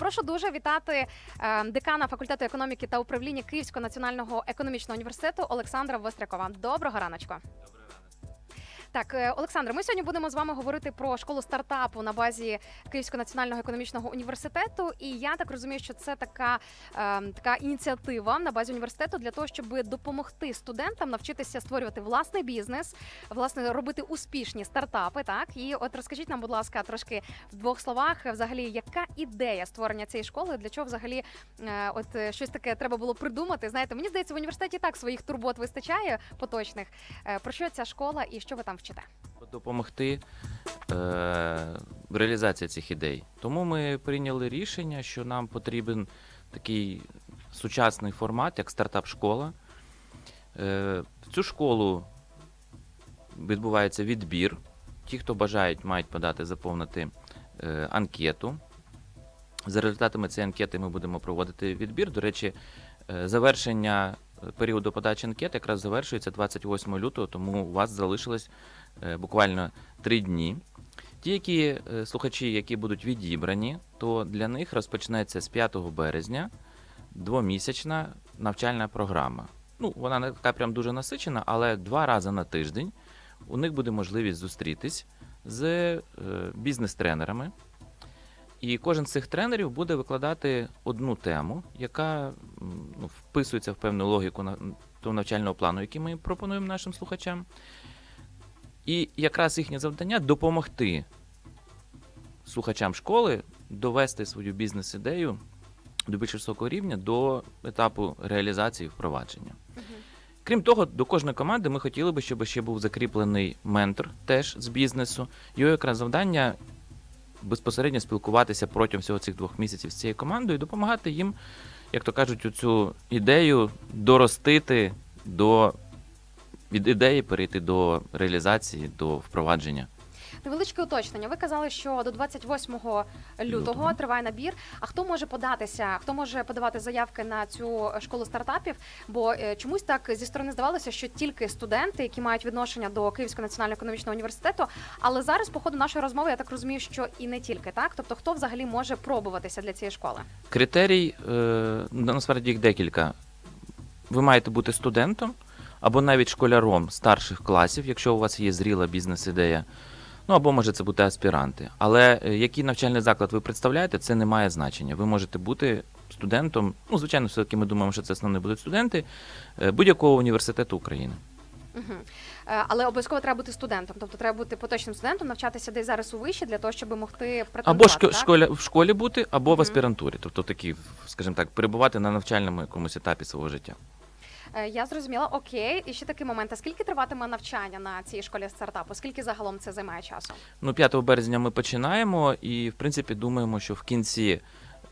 Прошу дуже вітати е, декана факультету економіки та управління Київського національного економічного університету Олександра Вострякова. Доброго раночку. Так, е, Олександр, ми сьогодні будемо з вами говорити про школу стартапу на базі Київського національного економічного університету. І я так розумію, що це така, е, така ініціатива на базі університету для того, щоб допомогти студентам навчитися створювати власний бізнес, власне, робити успішні стартапи. Так і от розкажіть нам, будь ласка, трошки в двох словах, е, взагалі, яка ідея створення цієї школи? Для чого взагалі е, от е, щось таке треба було придумати? Знаєте, мені здається, в університеті так своїх турбот вистачає поточних. Е, Про що ця школа і що ви там вчите? допомогти е, в реалізації цих ідей. Тому ми прийняли рішення, що нам потрібен такий сучасний формат, як стартап-школа. Е, в цю школу відбувається відбір. Ті, хто бажають, мають подати, заповнити е, анкету. За результатами цієї анкети ми будемо проводити відбір. До речі, е, завершення періоду подачі анкет якраз завершується 28 лютого, тому у вас залишилось е, буквально три дні. Ті, які е, слухачі, які будуть відібрані, то для них розпочнеться з 5 березня двомісячна навчальна програма. Ну, вона не така прям дуже насичена, але два рази на тиждень у них буде можливість зустрітись з е, бізнес-тренерами. І кожен з цих тренерів буде викладати одну тему, яка ну, вписується в певну логіку на, того навчального плану, який ми пропонуємо нашим слухачам. І якраз їхнє завдання допомогти слухачам школи довести свою бізнес-ідею до більш високого рівня до етапу реалізації і впровадження. Крім того, до кожної команди ми хотіли би, щоб ще був закріплений ментор теж з бізнесу. Його якраз завдання безпосередньо спілкуватися протягом всього цих двох місяців з цією командою і допомагати їм, як то кажуть, цю ідею доростити до від ідеї перейти до реалізації, до впровадження. Невеличке уточнення. Ви казали, що до 28 лютого, Лютого. триває набір. А хто може податися? Хто може подавати заявки на цю школу стартапів? Бо е, чомусь так зі сторони здавалося, що тільки студенти, які мають відношення до Київського національного економічного університету. Але зараз, по ходу нашої розмови, я так розумію, що і не тільки так. Тобто, хто взагалі може пробуватися для цієї школи? Критерій, е, насправді їх декілька. Ви маєте бути студентом або навіть школяром старших класів, якщо у вас є зріла бізнес-ідея. Ну або може це бути аспіранти. Але е, який навчальний заклад ви представляєте, це не має значення. Ви можете бути студентом. Ну, звичайно, все-таки ми думаємо, що це основні будуть студенти е, будь-якого університету України. Угу. Але обов'язково треба бути студентом, тобто треба бути поточним студентом, навчатися десь зараз у виші для того, щоб могти претендувати. Або шко- так? школя, в школі бути, або Мгм. в аспірантурі. Тобто такі, скажімо так, перебувати на навчальному якомусь етапі свого життя. Е, Я зрозуміла, окей. І ще такий момент. А скільки триватиме навчання на цій школі стартапу? Скільки загалом це займає часу? Ну, 5 березня ми починаємо, і в принципі думаємо, що в кінці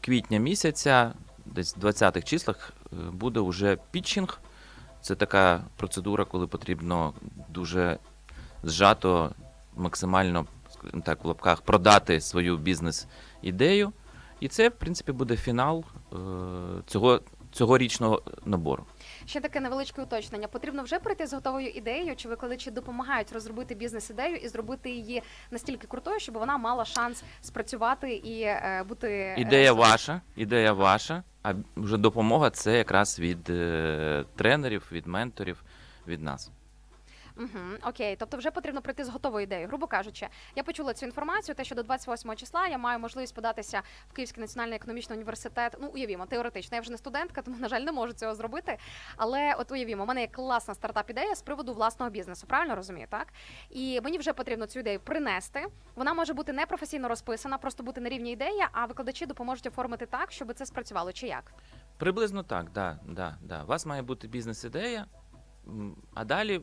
квітня місяця, десь в 20-х числах, е, буде вже пітчинг. Це така процедура, коли потрібно дуже зжато, максимально, так, в лапках продати свою бізнес-ідею. І це, в принципі, буде фінал е, цього цьогорічного набору. Ще таке невеличке уточнення. Потрібно вже прийти з готовою ідеєю, чи викладачі допомагають розробити бізнес-ідею і зробити її настільки крутою, щоб вона мала шанс спрацювати і е, бути е, Ідея ваша, ідея ваша, а вже допомога це якраз від е, тренерів, від менторів, від нас. Угу, окей, тобто вже потрібно прийти з готовою ідеєю. Грубо кажучи, я почула цю інформацію, те, що до 28 числа я маю можливість податися в Київський національний економічний університет. Ну, уявімо, теоретично. Я вже не студентка, тому на жаль не можу цього зробити. Але от уявімо, у мене є класна стартап-ідея з приводу власного бізнесу. Правильно розумію, так? І мені вже потрібно цю ідею принести. Вона може бути не професійно розписана, просто бути на рівні ідеї, а викладачі допоможуть оформити так, щоб це спрацювало. Чи як? Приблизно так, да, да, да. У вас має бути бізнес-ідея, а далі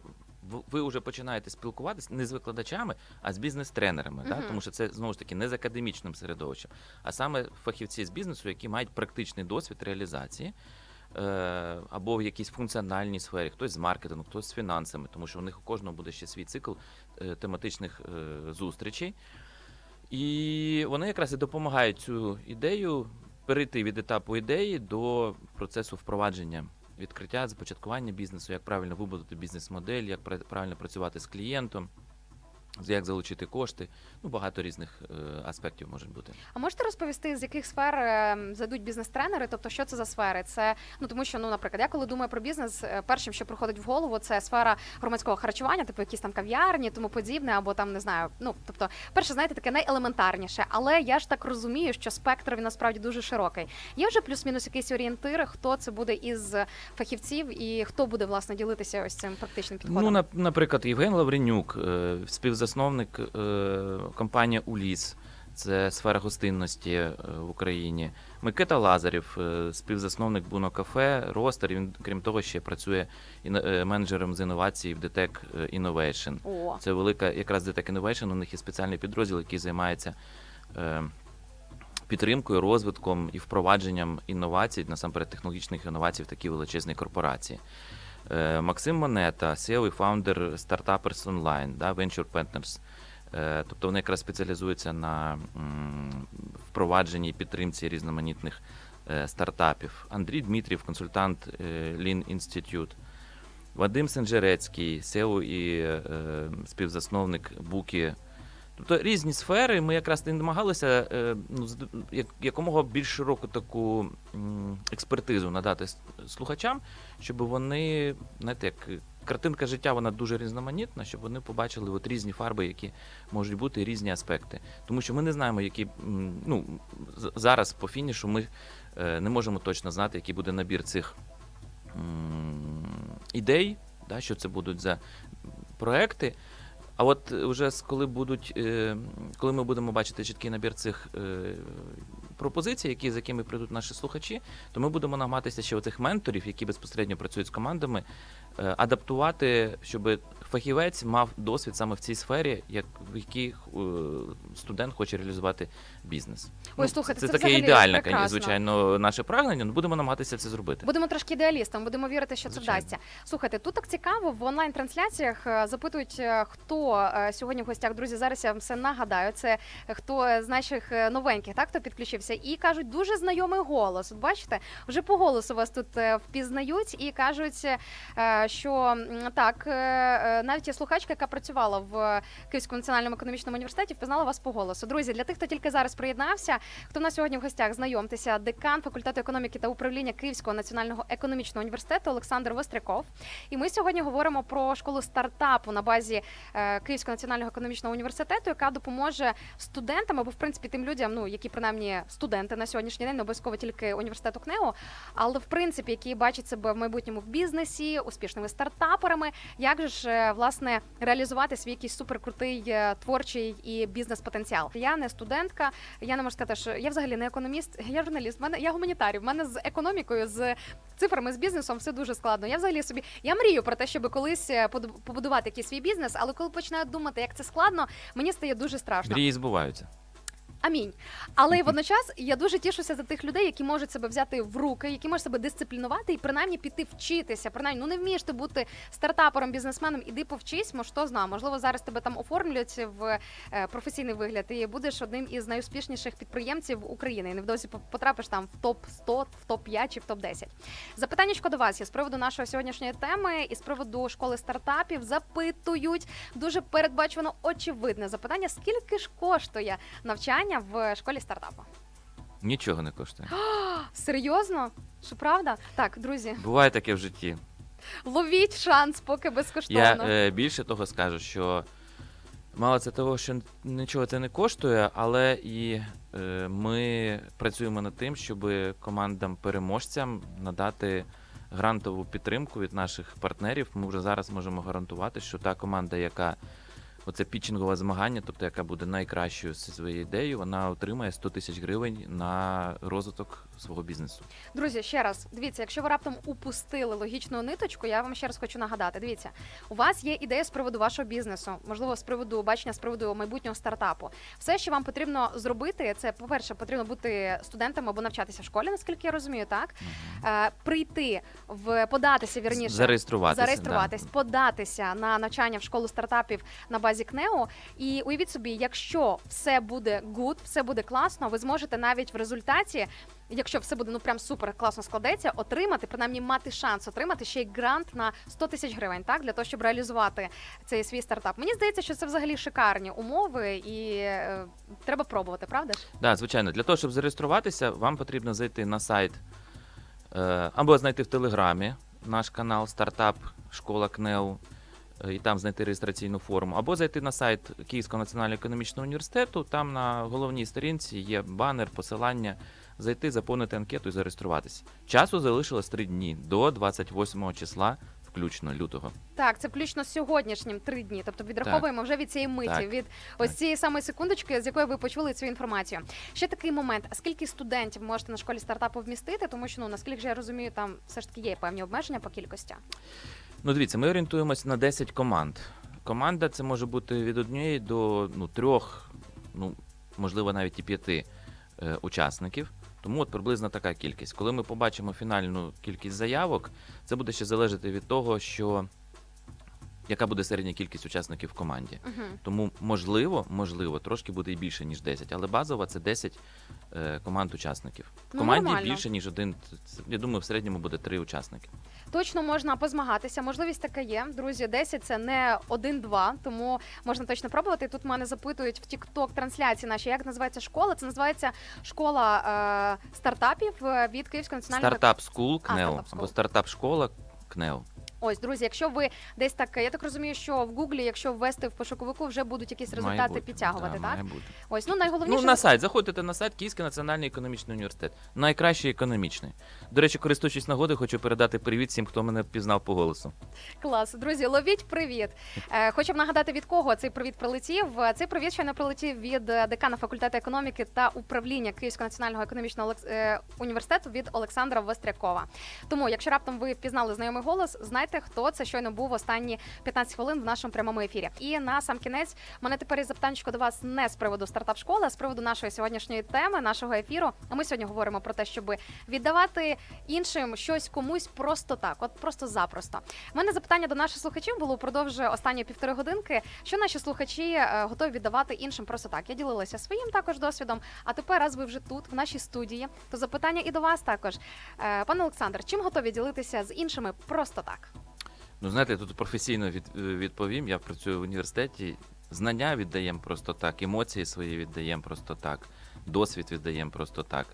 ви вже починаєте спілкуватися не з викладачами, а з бізнес-тренерами. Да? Мгм. Тому що це знову ж таки не з академічним середовищем, а саме фахівці з бізнесу, які мають практичний досвід реалізації. е, Або в якійсь функціональній сфері, хтось з маркетингу, хтось з фінансами, тому що у них у кожного буде ще свій цикл е, тематичних е, зустрічей. І вони якраз і допомагають цю ідею перейти від етапу ідеї до процесу впровадження, відкриття, започаткування бізнесу, як правильно вибудувати бізнес-модель, як пра- правильно працювати з клієнтом. Як залучити кошти. Ну, багато різних е, аспектів можуть бути. А можете розповісти, з яких сфер е, зайдуть бізнес-тренери? Тобто, що це за сфери? Це ну тому, що ну, наприклад, я коли думаю про бізнес, е, першим, що приходить в голову, це сфера громадського харчування, типу якісь там кав'ярні, тому подібне, або там не знаю. Ну тобто, перше, знаєте, таке найелементарніше. Але я ж так розумію, що спектр він насправді дуже широкий. Є вже плюс-мінус якийсь орієнтир, хто це буде із фахівців і хто буде власне ділитися ось цим практичним підходом. Ну, нап- наприклад, Євген Лавренюк, е, співзасновник е, компанії Уліс. Це сфера гостинності е, в Україні. Микита Лазарів, е, співзасновник Буно Кафе, Ростер. Він, крім того, ще працює менеджером з інновацій в DTEC Innovation. О, Це велика якраз DTEC Innovation, у них є спеціальний підрозділ, який займається підтримкою, розвитком і впровадженням інновацій, насамперед технологічних інновацій в такій величезній корпорації. Е, Максим Монета, CEO і фаундер Startuppers Online, да, Venture Partners. Е, Тобто вони якраз спеціалізуються на впровадженні і підтримці різноманітних е, стартапів. Андрій Дмитрів, консультант Lean Institute. Вадим Сенжерецький, SEO і співзасновник Буки. Тобто різні сфери. Ми якраз і намагалися е, ну, як, якомога більш широку таку експертизу надати слухачам, щоб вони, знаєте, як картинка життя вона дуже різноманітна, щоб вони побачили от різні фарби, які можуть бути, різні аспекти. Тому що ми не знаємо, які ну, зараз по фінішу ми е, не можемо точно знати, який буде набір цих ідей, да, що це будуть за проекти. А от е, вже коли будуть, е, коли ми будемо бачити чіткий набір цих е, пропозицій, які, з якими прийдуть наші слухачі, то ми будемо намагатися ще оцих менторів, які безпосередньо працюють з командами, адаптувати, щоб фахівець мав досвід саме в цій сфері, як в якій е, студент хоче реалізувати бізнес. Ой, слухайте, це, це таке ідеальне, прекрасно. звичайно, наше прагнення. але Будемо намагатися це зробити. Будемо трошки ідеалістом, будемо вірити, що це вдасться. Слухайте, тут так цікаво в онлайн-трансляціях е, запитують, е, хто сьогодні в гостях. Друзі, зараз я вам все нагадаю. Це хто з наших новеньких, так хто підключився, і кажуть, дуже знайомий голос. От бачите, вже по голосу вас тут впізнають і кажуть, що так, навіть є слухачка, яка працювала в Київському національному економічному університеті, впізнала вас по голосу. Друзі, для тих, хто тільки зараз приєднався, хто в нас сьогодні в гостях, знайомтеся, декан факультету економіки та управління Київського національного економічного університету Олександр Востряков. І ми сьогодні говоримо про школу стартапу на базі е, Київського національного економічного університету, яка допоможе студентам або в принципі тим людям, ну які принаймні студенти на сьогоднішній день, не обов'язково тільки університету КНЕУ, але в принципі, які бачать себе в майбутньому в бізнесі, успішними стартаперами, як же ж е, власне реалізувати свій якийсь суперкрутий е, творчий і бізнес-потенціал. Я не студентка, я не можу сказати, що я взагалі не економіст, я журналіст. Мене я гуманітарій. В мене з економікою, з цифрами, з бізнесом все дуже складно. Я взагалі собі я мрію про те, щоб колись е, побудувати якийсь свій бізнес, але коли починаю думати, як це складно, мені стає дуже страшно. Мрії збуваються. Амінь. Але водночас я дуже тішуся за тих людей, які можуть себе взяти в руки, які можуть себе дисциплінувати і принаймні піти вчитися. Принаймні, ну не вмієш ти бути стартапером, бізнесменом, іди повчись, мо що знаю. Можливо, зараз тебе там оформлять в е, професійний вигляд і будеш одним із найуспішніших підприємців України. І невдовзі по- потрапиш там в топ 100 в топ 5 чи в топ 10 Запитаннячко до вас є з приводу нашої сьогоднішньої теми і з приводу школи стартапів. Запитують дуже передбачувано очевидне запитання: скільки ж коштує навчання в школі стартапу? Нічого не коштує. Серйозно? Що правда? Так, друзі, Буває таке в житті. ловіть шанс, поки безкоштовно. Я е, більше того скажу, що мало це того, що нічого це не коштує, але і е, ми працюємо над тим, щоб командам-переможцям надати грантову підтримку від наших партнерів. Ми вже зараз можемо гарантувати, що та команда, яка оце пітчингове змагання, тобто яка буде найкращою зі своєю ідеєю, вона отримає 100 тисяч гривень на розвиток свого бізнесу. Друзі, ще раз дивіться, якщо ви раптом упустили логічну ниточку, я вам ще раз хочу нагадати. Дивіться, у вас є ідея з приводу вашого бізнесу, можливо, з приводу бачення з приводу майбутнього стартапу. Все, що вам потрібно зробити, це по-перше, потрібно бути студентом або навчатися в школі, наскільки я розумію, так е, прийти в податися вірніше. Зареєструватися. Зареєструватись, податися на навчання в школу стартапів на базі базі КНЕО. І уявіть собі, якщо все буде good, все буде класно, ви зможете навіть в результаті. Якщо все буде ну прям супер класно складеться, отримати принаймні мати шанс отримати ще й грант на 100 тисяч гривень, так для того, щоб реалізувати цей свій стартап. Мені здається, що це взагалі шикарні умови, і е, треба пробувати, правда ж? Да, звичайно, для того, щоб зареєструватися, вам потрібно зайти на сайт е, або знайти в Телеграмі наш канал Стартап Школа КНЕУ і там знайти реєстраційну форму, або зайти на сайт Київського національного економічного університету. Там на головній сторінці є банер, посилання. Зайти, заповнити анкету і зареєструватися. Часу залишилось 3 дні до 28 числа, включно лютого. Так, це включно з сьогоднішнім три дні. Тобто відраховуємо вже від цієї миті, Так. від ось Так. цієї самої секундочки, з якої ви почули цю інформацію. Ще такий момент: скільки студентів можете на школі стартапу вмістити? Тому що ну наскільки ж я розумію, там все ж таки є певні обмеження по кількості. Ну, дивіться, ми орієнтуємося на 10 команд. Команда це може бути від однієї до ну, трьох, ну, можливо, навіть і п'яти е, учасників. Тому от приблизно така кількість. Коли ми побачимо фінальну кількість заявок, це буде ще залежати від того, що яка буде середня кількість учасників в команді. Угу. Тому можливо, можливо, трошки буде і більше, ніж 10, але базова це 10 е, команд учасників. В Ну, команді нормально. більше, ніж один. Це, Я думаю, в середньому буде три учасники. Точно можна позмагатися. Можливість така є. Друзі, 10 це не 1-2, тому можна точно пробувати. Тут мене запитують в TikTok трансляції наші, як називається школа. Це називається школа е, стартапів е, від Київського національного Стартап А, КНЕО Startup School. або стартап школа КНЕО. Ось, друзі, якщо ви десь так, я так розумію, що в Гуглі, якщо ввести в пошуковику, вже будуть якісь результати бути, підтягувати, да, так? Має бути. Ось, ну найголовніше. Ну, на сайт. Заходите на сайт Київський національний економічний університет. Найкращий економічний. До речі, користуючись нагодою, хочу передати привіт всім, хто мене впізнав по голосу. Клас, друзі, ловіть привіт. Е, хочу б нагадати, від кого цей привіт прилетів. Е, Цей привіт щойно прилетів від е, декана факультету економіки та управління Київського національного економічного Олекс- е, університету від Олександра Вострякова. Тому, якщо раптом ви впізнали знайомий голос, знайте, хто це щойно був останні 15 хвилин в нашому прямому ефірі. І на сам кінець мене тепер є запитання до вас не з приводу стартап школи, а з приводу нашої сьогоднішньої теми, нашого ефіру. А ми сьогодні говоримо про те, щоб віддавати іншим щось комусь просто так, от просто запросто. У мене запитання до наших слухачів було впродовж останньої півтори годинки. Що наші слухачі е, готові віддавати іншим просто так? Я ділилася своїм також досвідом. А тепер, раз ви вже тут, в нашій студії, то запитання і до вас також. Е, Пане Олександр, чим готові ділитися з іншими просто так? Ну, знаєте, я тут професійно від, відповім. Я працюю в університеті. Знання віддаємо просто так, емоції свої віддаємо просто так, досвід віддаємо просто так.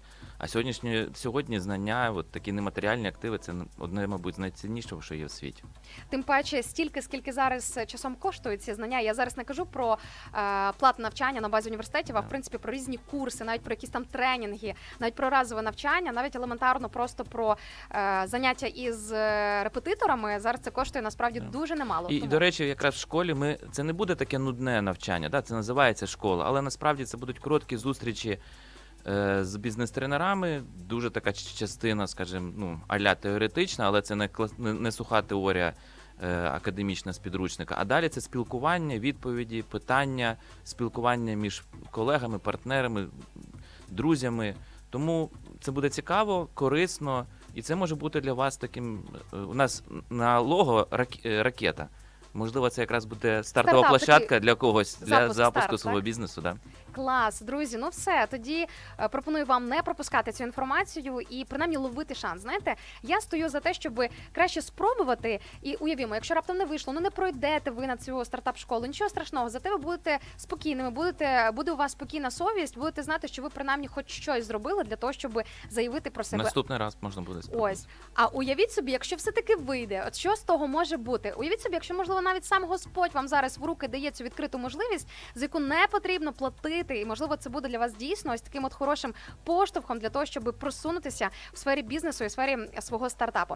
А сьогоднішні, сьогодні знання, от такі нематеріальні активи, це одне, мабуть, з найціннішого, що є в світі. Тим паче, стільки, скільки зараз часом коштують ці знання. Я зараз не кажу про е, платне навчання на базі університетів, а в принципі про різні курси, навіть про якісь там тренінги, навіть про разове навчання, навіть елементарно просто про е, заняття із е, репетиторами. Зараз це коштує насправді Так. дуже немало. І, Тому- до речі, якраз в школі ми це не буде таке нудне навчання, да? це називається школа, але насправді це будуть короткі зустрічі з бізнес-тренерами. Дуже така частина, скажімо, ну, аля теоретична, але це не, клас- не, суха теорія. е, Академічна з підручника, а далі це спілкування, відповіді, питання, спілкування між колегами, партнерами, друзями. Тому це буде цікаво, корисно, і це може бути для вас таким. е, У нас на лого рак- е, ракета. Можливо, це якраз буде стартова Стартап площадка для когось для запуск, запуску старт, свого так? бізнесу. Да? Клас, друзі. Ну все тоді е, пропоную вам не пропускати цю інформацію і принаймні ловити шанс. Знаєте, я стою за те, щоб краще спробувати. І уявімо, якщо раптом не вийшло, ну не пройдете ви на цю стартап школу. Нічого страшного, зате ви будете спокійними. Будете буде у вас спокійна совість, будете знати, що ви принаймні хоч щось зробили для того, щоб заявити про себе. Наступний раз можна буде спробувати. Ось. А уявіть собі, якщо все-таки вийде, от що з того може бути? Уявіть собі, якщо можливо навіть сам Господь вам зараз в руки дає цю відкриту можливість, за яку не потрібно платити, і можливо це буде для вас дійсно ось таким от хорошим поштовхом для того, щоб просунутися в сфері бізнесу і сфері свого стартапу.